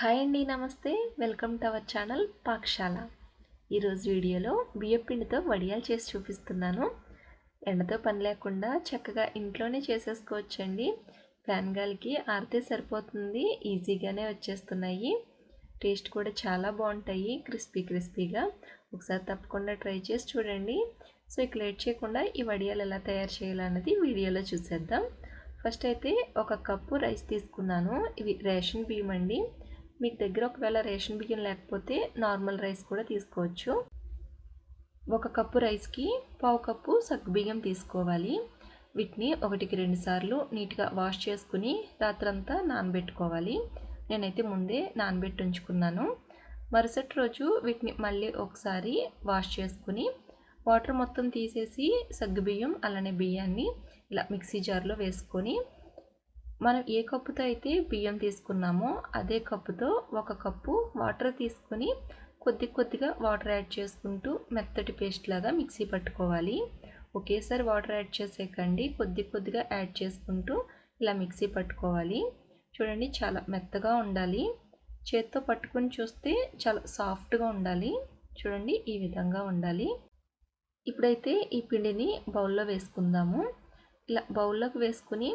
Hi అండి నమస్తే. Welcome to our channel Pakashala ఈరోజు వీడియోలో బియ్యపిండితో వడియాలు చేసి చూపిస్తున్నాను. ఎండతో పని లేకుండా చక్కగా ఇంట్లోనే చేసేసుకోవచ్చండి. ఫ్యాన్ గాలికి ఆరితే సరిపోతుంది ఈజీగానే వచ్చేస్తున్నాయి. టేస్ట్ కూడా చాలా బాగుంటాయి క్రిస్పీ క్రిస్పీగా. ఒకసారి తప్పకుండా ట్రై చేసి చూడండి. సో ఇక లేట్ చేయకుండా ఈ వడియాలు ఎలా తయారు చేయాలన్నది వీడియోలో చూసేద్దాం. ఫస్ట్ అయితే ఒక కప్పు రైస్ తీసుకున్నాను. ఇవి రేషన్ బియ్యం అండి. మీకు దగ్గర ఒకవేళ రేషన్ బియ్యం లేకపోతే నార్మల్ రైస్ కూడా తీసుకోవచ్చు. ఒక కప్పు రైస్కి పావు కప్పు సగ్గుబియ్యం తీసుకోవాలి. వీటిని ఒకటికి రెండు సార్లు నీట్గా వాష్ చేసుకుని రాత్రంతా నానబెట్టుకోవాలి. నేనైతే ముందే నానబెట్టి ఉంచుకున్నాను. మరుసటి రోజు వీటిని మళ్ళీ ఒకసారి వాష్ చేసుకుని వాటర్ మొత్తం తీసేసి సగ్గుబియ్యం అలానే బియ్యాన్ని ఇలా మిక్సీ జార్లో వేసుకొని మనం ఏ కప్పుతో అయితే బియ్యం తీసుకున్నామో అదే కప్పుతో ఒక కప్పు వాటర్ తీసుకొని కొద్ది కొద్దిగా వాటర్ యాడ్ చేసుకుంటూ మెత్తటి పేస్ట్ లాగా మిక్సీ పట్టుకోవాలి. ఒకేసారి వాటర్ యాడ్ చేసేకండి. కొద్ది కొద్దిగా యాడ్ చేసుకుంటూ ఇలా మిక్సీ పట్టుకోవాలి. చూడండి చాలా మెత్తగా ఉండాలి. చేత్తో పట్టుకొని చూస్తే చాలా సాఫ్ట్గా ఉండాలి. చూడండి ఈ విధంగా ఉండాలి. ఇప్పుడైతే ఈ పిండిని బౌల్లో వేసుకుందాము. ఇలా బౌల్లోకి వేసుకుని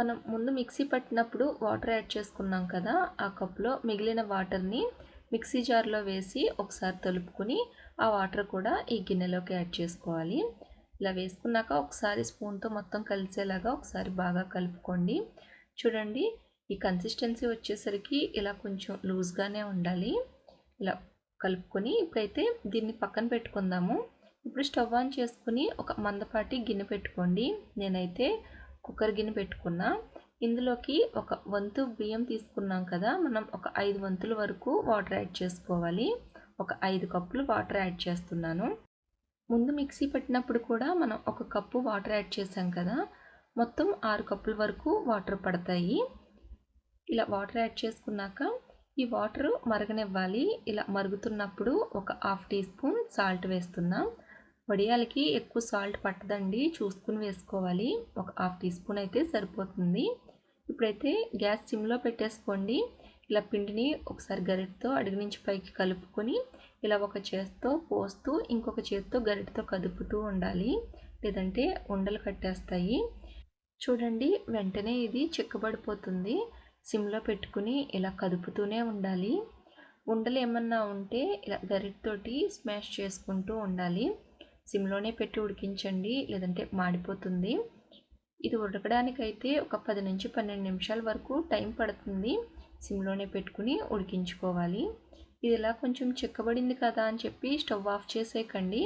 మనం ముందు మిక్సీ పట్టినప్పుడు వాటర్ యాడ్ చేసుకున్నాం కదా ఆ కప్లో మిగిలిన వాటర్ని మిక్సీ జార్లో వేసి ఒకసారి తలుపుకొని ఆ వాటర్ కూడా ఈ గిన్నెలోకి యాడ్ చేసుకోవాలి. ఇలా వేసుకున్నాక ఒకసారి స్పూన్తో మొత్తం కలిసేలాగా ఒకసారి బాగా కలుపుకోండి. చూడండి ఈ కన్సిస్టెన్సీ వచ్చేసరికి ఇలా కొంచెం లూజ్గానే ఉండాలి. ఇలా కలుపుకొని ఇప్పుడైతే దీన్ని పక్కన పెట్టుకుందాము. ఇప్పుడు స్టవ్ ఆన్ చేసుకుని ఒక మందపాటి గిన్నె పెట్టుకోండి. నేనైతే కుక్కర్ గిన్నె పెట్టుకున్నా. ఇందులోకి ఒక వంతు బియ్యం తీసుకున్నాం కదా మనం ఒక ఐదు వంతుల వరకు వాటర్ యాడ్ చేసుకోవాలి. ఒక ఐదు కప్పులు వాటర్ యాడ్ చేస్తున్నాను. ముందు మిక్సీ పెట్టినప్పుడు కూడా మనం ఒక కప్పు వాటర్ యాడ్ చేసాం కదా మొత్తం ఆరు కప్పుల వరకు వాటర్ పడతాయి. ఇలా వాటర్ యాడ్ చేసుకున్నాక ఈ వాటర్ మరగనివ్వాలి. ఇలా మరుగుతున్నప్పుడు ఒక హాఫ్ టీ స్పూన్ సాల్ట్ వేస్తున్నాం. వడియాలకి ఎక్కువ సాల్ట్ పట్టదండి. చూసుకుని వేసుకోవాలి. ఒక హాఫ్ టీ స్పూన్ అయితే సరిపోతుంది. ఇప్పుడైతే గ్యాస్ సిమ్లో పెట్టేసుకోండి. ఇలా పిండిని ఒకసారి గరిటతో అడుగు నుంచి పైకి కలుపుకొని ఇలా ఒక చేత్తో పోస్తూ ఇంకొక చేత్తో గరిటతో కదుపుతూ ఉండాలి. లేదంటే ఉండలు కట్టేస్తాయి. చూడండి వెంటనే ఇది చిక్కబడిపోతుంది. సిమ్లో పెట్టుకుని ఇలా కదుపుతూనే ఉండాలి. ఉండలు ఏమన్నా ఉంటే ఇలా గరిటతోటి స్మాష్ చేసుకుంటూ ఉండాలి. సిమ్లోనే పెట్టి ఉడికించండి లేదంటే మాడిపోతుంది. ఇది ఉడకడానికైతే ఒక పది నుంచి పన్నెండు నిమిషాల వరకు టైం పడుతుంది సిమ్లోనే పెట్టుకుని ఉడికించుకోవాలి. ఇది ఇలా కొంచెం చిక్కబడింది కదా అని చెప్పి స్టవ్ ఆఫ్ చేసేయకండి.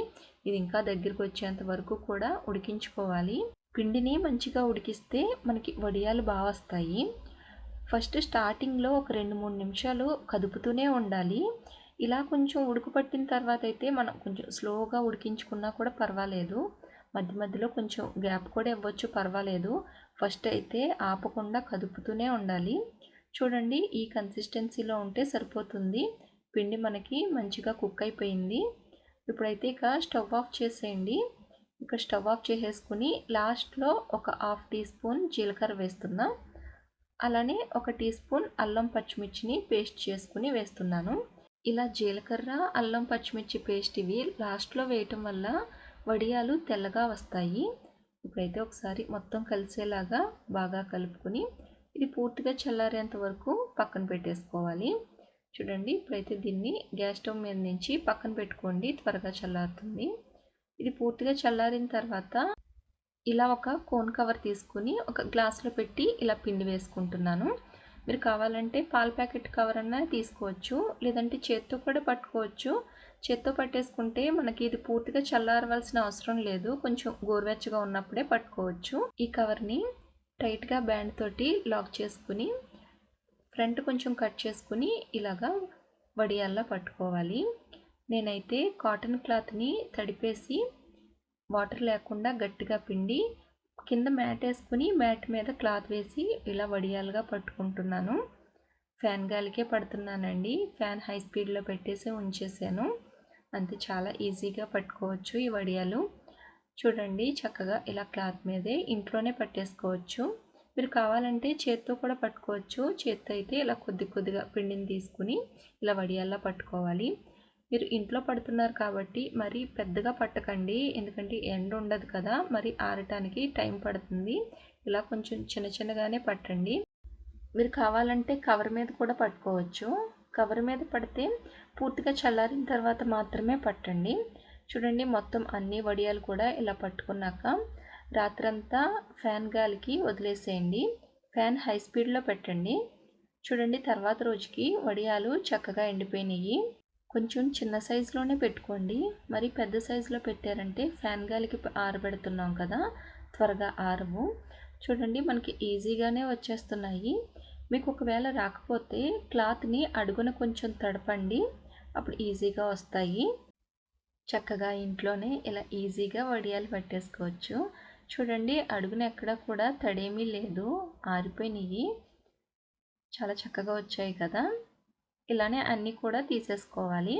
ఇది ఇంకా దగ్గరికి వచ్చేంత వరకు కూడా ఉడికించుకోవాలి. పిండిని మంచిగా ఉడికిస్తే మనకి వడియాలు బాగా వస్తాయి. ఫస్ట్ స్టార్టింగ్లో ఒక రెండు మూడు నిమిషాలు కదుపుతూనే ఉండాలి. ఇలా కొంచెం ఉడుకు పట్టిన తర్వాత అయితే మనం కొంచెం స్లోగా ఉడికించుకున్నా కూడా పర్వాలేదు. మధ్య మధ్యలో కొంచెం గ్యాప్ కూడా ఇవ్వచ్చు పర్వాలేదు. ఫస్ట్ అయితే ఆపకుండా కదుపుతూనే ఉండాలి. చూడండి ఈ కన్సిస్టెన్సీలో ఉంటే సరిపోతుంది. పిండి మనకి మంచిగా కుక్ అయిపోయింది. ఇప్పుడైతే ఇక స్టవ్ ఆఫ్ చేసేయండి. ఇక స్టవ్ ఆఫ్ చేసేసుకుని లాస్ట్లో ఒక హాఫ్ టీ స్పూన్ జీలకర్ర వేస్తున్నా. అలానే ఒక టీ స్పూన్ అల్లం పచ్చిమిర్చిని పేస్ట్ చేసుకుని వేస్తున్నాను. ఇలా జీలకర్ర అల్లం పచ్చిమిర్చి పేస్ట్ ఇవి లాస్ట్లో వేయటం వల్ల వడియాలు తెల్లగా వస్తాయి. ఇప్పుడైతే ఒకసారి మొత్తం కలిసేలాగా బాగా కలుపుకొని ఇది పూర్తిగా చల్లారేంత వరకు పక్కన పెట్టేసుకోవాలి. చూడండి ఇప్పుడైతే దీన్ని గ్యాస్ స్టవ్ మీద నుంచి పక్కన పెట్టుకోండి త్వరగా చల్లారుతుంది. ఇది పూర్తిగా చల్లారిన తర్వాత ఇలా ఒక కోన్ కవర్ తీసుకుని ఒక గ్లాస్లో పెట్టి ఇలా పిండి వేసుకుంటున్నాను. మీరు కావాలంటే పాల ప్యాకెట్ కవర్ అన్నా తీసుకోవచ్చు లేదంటే చేత్తో కూడా పట్టుకోవచ్చు. చేత్తో పట్టేసుకుంటే మనకి ఇది పూర్తిగా చల్లారవలసిన అవసరం లేదు కొంచెం గోరువెచ్చగా ఉన్నప్పుడే పట్టుకోవచ్చు. ఈ కవర్ని టైట్గా బ్యాండ్ తోటి లాక్ చేసుకుని ఫ్రంట్ కొంచెం కట్ చేసుకుని ఇలాగా వడియాల్లా పట్టుకోవాలి. నేనైతే కాటన్ క్లాత్ని తడిపేసి వాటర్ లేకుండా గట్టిగా పిండి కింద మ్యాట్ వేసుకుని మ్యాట్ మీద క్లాత్ వేసి ఇలా వడియాలుగా పట్టుకుంటున్నాను. ఫ్యాన్ గాలికే పడుతున్నానండి. ఫ్యాన్ హై స్పీడ్లో పెట్టేసి ఉంచేసాను. అంతే చాలా ఈజీగా పట్టుకోవచ్చు ఈ వడియాలు. చూడండి చక్కగా ఇలా క్లాత్ మీదే ఇంట్లోనే పట్టేసుకోవచ్చు. మీరు కావాలంటే చేత్తో కూడా పట్టుకోవచ్చు. చేత్తో అయితే ఇలా కొద్ది కొద్దిగా పిండిని తీసుకుని ఇలా వడియాల్లో పట్టుకోవాలి. మీరు ఇంట్లో పడుతున్నారు కాబట్టి మరి పెద్దగా పట్టకండి. ఎందుకంటే ఎండ ఉండదు కదా మరి ఆరటానికి టైం పడుతుంది. ఇలా కొంచెం చిన్న చిన్నగానే పట్టండి. మీరు కావాలంటే కవర్ మీద కూడా పట్టుకోవచ్చు. కవర్ మీద పడితే పూర్తిగా చల్లారిన తర్వాత మాత్రమే పట్టండి. చూడండి మొత్తం అన్ని వడియాలు కూడా ఇలా పట్టుకున్నాక రాత్రంతా ఫ్యాన్ గాలికి వదిలేసేయండి. ఫ్యాన్ హై స్పీడ్లో పెట్టండి. చూడండి తర్వాత రోజుకి వడియాలు చక్కగా ఎండిపోయినాయి. కొంచెం చిన్న సైజులోనే పెట్టుకోండి. మరి పెద్ద సైజులో పెట్టారంటే ఫ్యాన్ గాలికి ఆరబెడుతున్నాం కదా త్వరగా ఆరవు. చూడండి మనకి ఈజీగానే వచ్చేస్తున్నాయి. మీకు ఒకవేళ రాకపోతే క్లాత్ని అడుగున కొంచెం తడపండి. అప్పుడు ఈజీగా వస్తాయి. చక్కగా ఇంట్లోనే ఇలా ఈజీగా వడియాలు పట్టేసుకోవచ్చు. చూడండి అడుగున ఎక్కడ కూడా తడేమీ లేదు. ఆరిపోయినాయి. చాలా చక్కగా వచ్చాయి కదా. ఇలానే అన్నీ కూడా తీసేసుకోవాలి.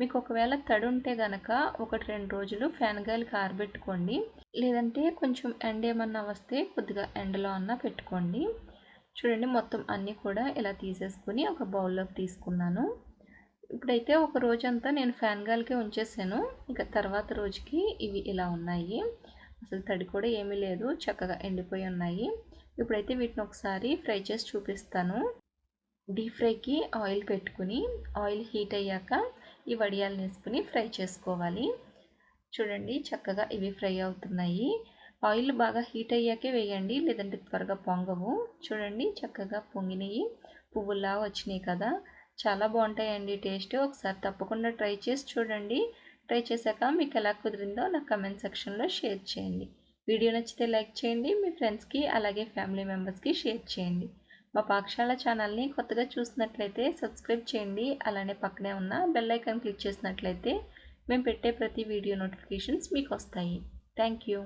మీకు ఒకవేళ తడి ఉంటే గనక ఒకటి రెండు రోజులు ఫ్యాన్ గాలికి ఆరబెట్టుకోండి. లేదంటే కొంచెం ఎండ ఏమన్నా వస్తే కొద్దిగా ఎండలో అన్నా పెట్టుకోండి. చూడండి మొత్తం అన్నీ కూడా ఇలా తీసేసుకుని ఒక బౌల్లోకి తీసుకున్నాను. ఇప్పుడైతే ఒక రోజంతా నేను ఫ్యాన్ గాలికే ఉంచేసాను. ఇంకా తర్వాత రోజుకి ఇవి ఇలా ఉన్నాయి. అసలు తడి కూడా ఏమీ లేదు చక్కగా ఎండిపోయి ఉన్నాయి. ఇప్పుడైతే వీటిని ఒకసారి ఫ్రై చేసి చూపిస్తాను. డీప్ ఫ్రైకి ఆయిల్ పెట్టుకుని ఆయిల్ హీట్ అయ్యాక ఈ వడియాలు వేసుకుని ఫ్రై చేసుకోవాలి. చూడండి చక్కగా ఇవి ఫ్రై అవుతున్నాయి. ఆయిల్ బాగా హీట్ అయ్యాకే వేయండి లేదంటే త్వరగా పొంగవు. చూడండి చక్కగా పొంగినవి పువ్వులా వచ్చినాయి కదా. చాలా బాగుంటాయండి టేస్ట్. ఒకసారి తప్పకుండా ట్రై చేసి చూడండి. ట్రై చేశాక మీకు ఎలా కుదిరిందో నా కమెంట్ సెక్షన్లో షేర్ చేయండి. వీడియో నచ్చితే లైక్ చేయండి మీ ఫ్రెండ్స్కి అలాగే ఫ్యామిలీ మెంబర్స్కి షేర్ చేయండి. మా పాఠశాల ఛానల్ని కొత్తగా చూసినట్లయితే సబ్స్క్రైబ్ చేయండి అలానే పక్కనే ఉన్న బెల్ ఐకాన్ క్లిక్ చేసినట్లయితే మేము పెట్టే ప్రతి వీడియో నోటిఫికేషన్స్ మీకు వస్తాయి. Thank you.